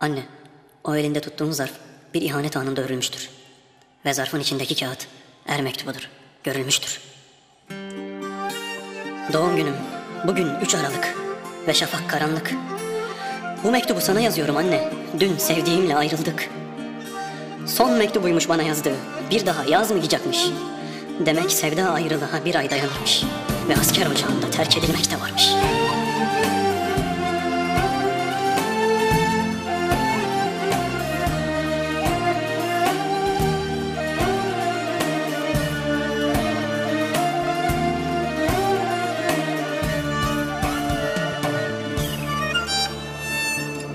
Anne, o elinde tuttuğun zarf bir ihanet anında örülmüştür. Ve zarfın içindeki kağıt er mektubudur, görülmüştür. Doğum günüm bugün 3 Aralık ve şafak karanlık. Bu mektubu sana yazıyorum anne. Dün sevdiğimle ayrıldık. Son mektubuymuş bana yazdığı. Bir daha yazmayacakmış. Demek sevda ayrılığa bir ay dayanırmış. Ve asker ocağında terk edilmek de varmış.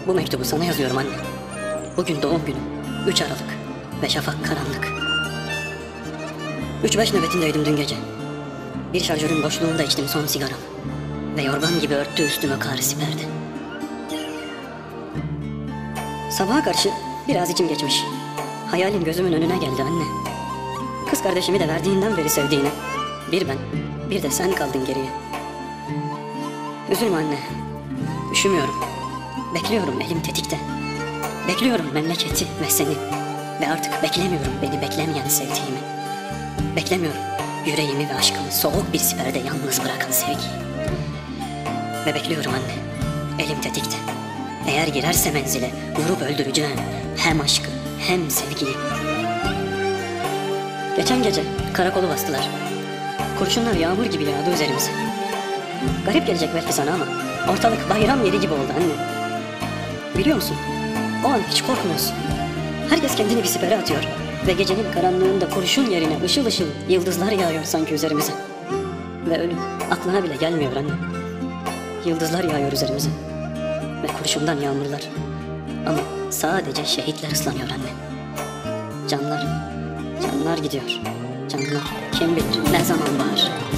Bu mektubu sana yazıyorum anne. Bugün doğum günüm. 3 Aralık. Ve şafak karanlık. 3-5 nöbetindeydim dün gece. Bir şarjörün boşluğunda içtim son sigaram. Ve yorgan gibi örttü üstüme kar siperdi. Sabaha karşı biraz içim geçmiş. Hayalim gözümün önüne geldi anne. Kız kardeşimi de verdiğinden beri sevdiğine. Bir ben, bir de sen kaldın geriye. Üzülme anne. Üşümüyorum. Bekliyorum elim tetikte. Bekliyorum memleketi ve seni. Ve artık beklemiyorum beni beklemeyen sevdiğimi. Beklemiyorum yüreğimi ve aşkımı soğuk bir siperde yalnız bırakan sevgiyi. Ve bekliyorum anne. Elim tetikte. Eğer girerse menzile vurup öldüreceğim hem aşkı hem sevgiyi. Geçen gece karakolu bastılar. Kurşunlar yağmur gibi yağdı üzerimize. Garip gelecek belki sana ama ortalık bayram yeri gibi oldu anne. Biliyor musun? O an hiç korkmuyorsun. Herkes kendini bir sipere atıyor. Ve gecenin karanlığında kurşun yerine ışıl ışıl yıldızlar yağıyor sanki üzerimize. Ve ölüm aklına bile gelmiyor anne. Yıldızlar yağıyor üzerimize. Ve kurşundan yağmurlar. Ama sadece şehitler ıslanıyor anne. Canlar, canlar gidiyor. Canlar kim bilir ne zaman bağır.